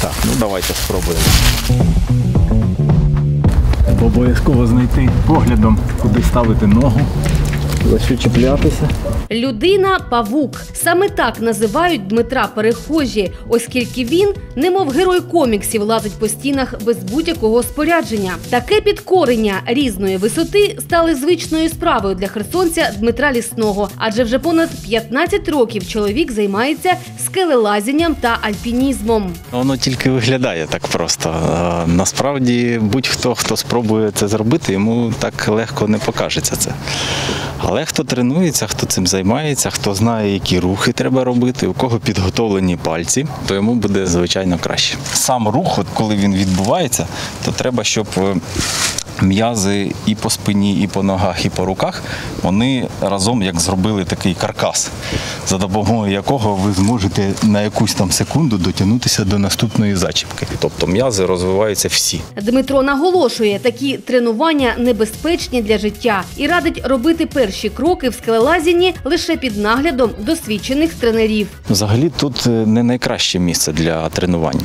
Так, ну давайте спробуємо. Обов'язково знайти поглядом, куди ставити ногу, за що чіплятися. Людина павук. Саме так називають Дмитра перехожі, оскільки він, немов герой коміксів, лазить по стінах без будь-якого спорядження. Таке підкорення різної висоти стали звичною справою для херсонця Дмитра Лісного, адже вже понад 15 років чоловік займається скелелазінням та альпінізмом. Воно тільки виглядає так просто. А Насправді будь-хто, хто спробує це зробити, йому так легко не покажеться це. Але хто тренується, хто цим займається, хто знає, які рухи треба робити, у кого підготовлені пальці, то йому буде звичайно краще. Сам рух, коли він відбувається, то треба, щоб е, м'язи і по спині, і по ногах, і по руках вони разом як зробили такий каркас, за допомогою якого ви зможете на якусь там секунду дотягнутися до наступної зачіпки. Тобто м'язи розвиваються всі. Дмитро наголошує, такі тренування небезпечні для життя і радить робити перші кроки в скелелазінні лише під наглядом досвідчених тренерів. Взагалі тут е, не найкраще місце для тренувань.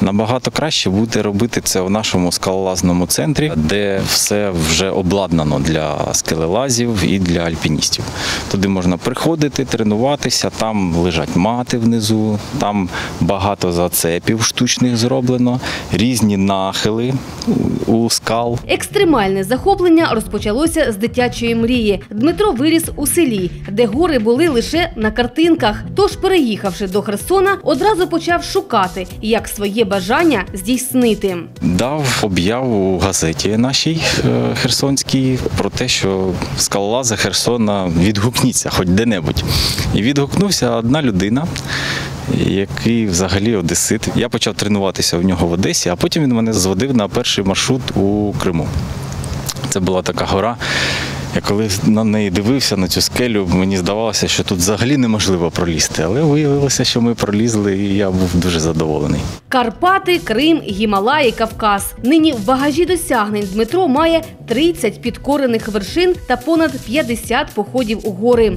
Набагато краще буде робити це в нашому скалолазному центрі, де все вже обладнано для скелелазів і для альпіністів. Туди можна приходити, тренуватися, там лежать мати внизу, там багато зацепів штучних зроблено, різні нахили у- у скал. Екстремальне захоплення розпочалося з дитячої мрії. Дмитро виріс у селі, де гори були лише на картинках. Тож, переїхавши до Херсона, одразу почав шукати, як своє бажання здійснити. Дав об'яву у газеті нашій е, херсонській про те, що скалолази Херсона відгукніться хоч де-небудь. І відгукнувся одна людина, який взагалі одесит. Я почав тренуватися в нього в Одесі, а потім він мене зводив на перший маршрут у Криму. Це була така гора. Я коли на неї дивився на цю скелю, мені здавалося, що тут взагалі неможливо пролізти. Але виявилося, що ми пролізли, і я був дуже задоволений. Карпати, Крим, Гімалаї, Кавказ. Нині в багажі досягнень Дмитро має 30 підкорених вершин та понад 50 походів у гори.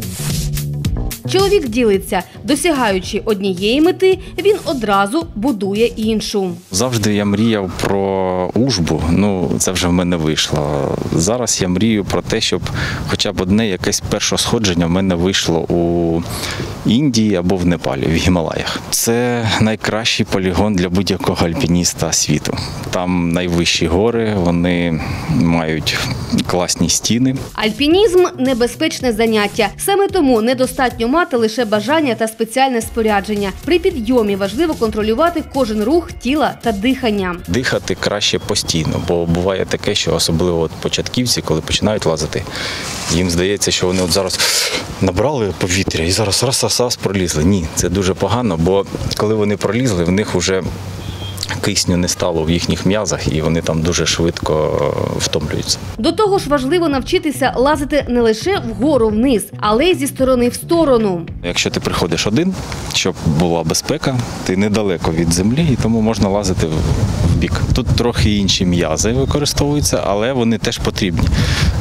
Чоловік ділиться, досягаючи однієї мети, він одразу будує іншу. Завжди я мріяв про ужбу. Ну це вже в мене вийшло. Зараз я мрію про те, щоб хоча б одне якесь перше сходження в мене вийшло у Індії або в Непалі, в Гімалаях. Це найкращий полігон для будь-якого альпініста світу. Там найвищі гори, вони мають класні стіни. Альпінізм небезпечне заняття. Саме тому недостатньо мати лише бажання та спеціальне спорядження. При підйомі важливо контролювати кожен рух тіла та дихання. Дихати краще постійно, бо буває таке, що особливо от початківці, коли починають лазити, їм здається, що вони от зараз набрали повітря і зараз раз раз раз пролізли. Ні, це дуже погано, бо коли вони пролізли, в них вже кисню не стало в їхніх м'язах, і вони там дуже швидко е, втомлюються. До того ж, важливо навчитися лазити не лише вгору вниз, але й зі сторони в сторону. Якщо ти приходиш один, щоб була безпека, ти недалеко від землі, і тому можна лазити в в бік. Тут трохи інші м'язи використовуються, але вони теж потрібні.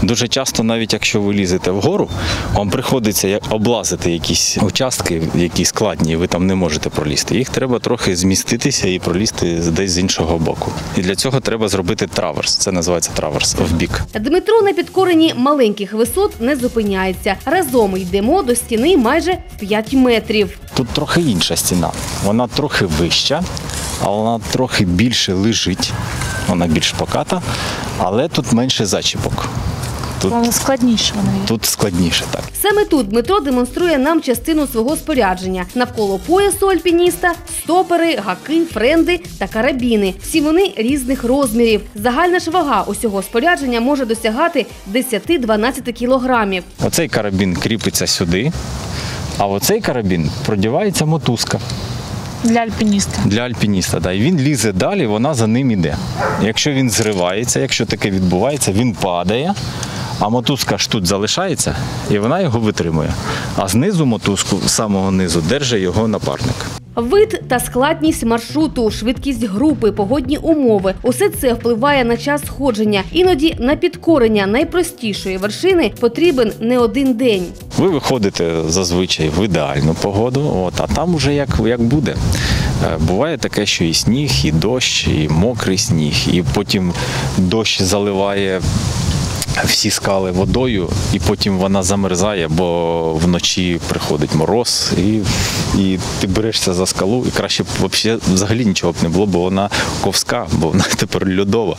Дуже часто, навіть якщо ви лізете вгору, вам приходиться як- облазити якісь участки, які складні, і ви там не можете пролізти. Їх треба трохи зміститися і пролізти десь з іншого боку. І для цього треба зробити траверс. Це називається траверс в бік. Дмитро на підкоренні маленьких висот не зупиняється. Разом йдемо до стіни майже в 5 метрів. Тут трохи інша стіна. Вона трохи вища, а вона трохи більше лежить. Вона більш поката, але тут менше зачіпок. Тут, складніше вона є. тут складніше так. Саме тут Дмитро демонструє нам частину свого спорядження. Навколо поясу альпініста стопери, гаки, френди та карабіни. Всі вони різних розмірів. Загальна ж вага усього спорядження може досягати 10-12 кілограмів. Оцей карабін кріпиться сюди, а оцей карабін продівається мотузка Для альпініста. для альпініста. Да. І він лізе далі, вона за ним іде. Якщо він зривається, якщо таке відбувається, він падає. А мотузка ж тут залишається і вона його витримує. А знизу мотузку, з самого низу, держить його напарник. Вид та складність маршруту, швидкість групи, погодні умови усе це впливає на час сходження. Іноді на підкорення найпростішої вершини потрібен не один день. Ви виходите зазвичай в ідеальну погоду, от, а там уже як, як буде. Е, Буває таке, що і сніг, і дощ, і мокрий сніг, і потім дощ заливає всі скали водою, і потім вона замерзає, бо вночі приходить мороз, і, і ти берешся за скалу, і краще б вообще, взагалі нічого б не було, бо вона ковська, бо вона тепер льодова.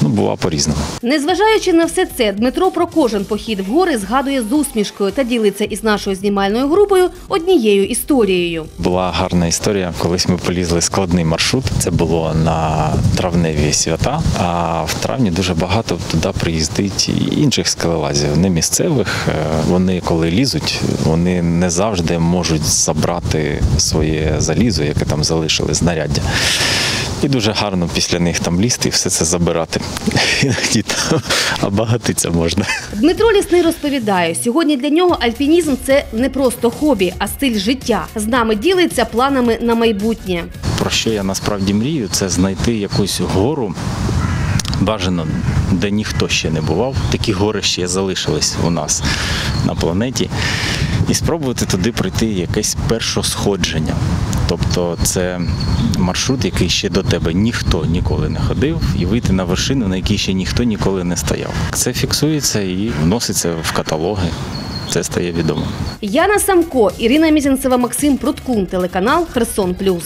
Ну, бува по-різному. Незважаючи на все це, Дмитро про кожен похід в гори згадує з усмішкою та ділиться із нашою знімальною групою однією історією. Була гарна історія. Колись ми полізли складний маршрут. Це було на травневі свята. А в травні дуже багато туди приїздить інших скелелазів, не місцевих. Е, Вони, коли лізуть, вони не завжди можуть забрати своє залізо, яке там залишили, знаряддя. І дуже гарно після них там лізти і все це забирати. Іноді там обагатиться можна. Дмитро Лісний розповідає, сьогодні для нього альпінізм це не просто хобі, а стиль життя. З нами ділиться планами на майбутнє. про що я насправді мрію, це знайти якусь гору. Бажано, де ніхто ще не бував. Такі гори ще залишились у нас на планеті. І спробувати туди пройти якесь першосходження. Тобто це маршрут, який ще до тебе ніхто ніколи не ходив, і вийти на вершину, на якій ще ніхто ніколи не стояв. Це фіксується і вноситься в каталоги. Це стає відомо. Яна Самко, Ірина Мізінцева, Максим Пруткун, телеканал Херсон Плюс.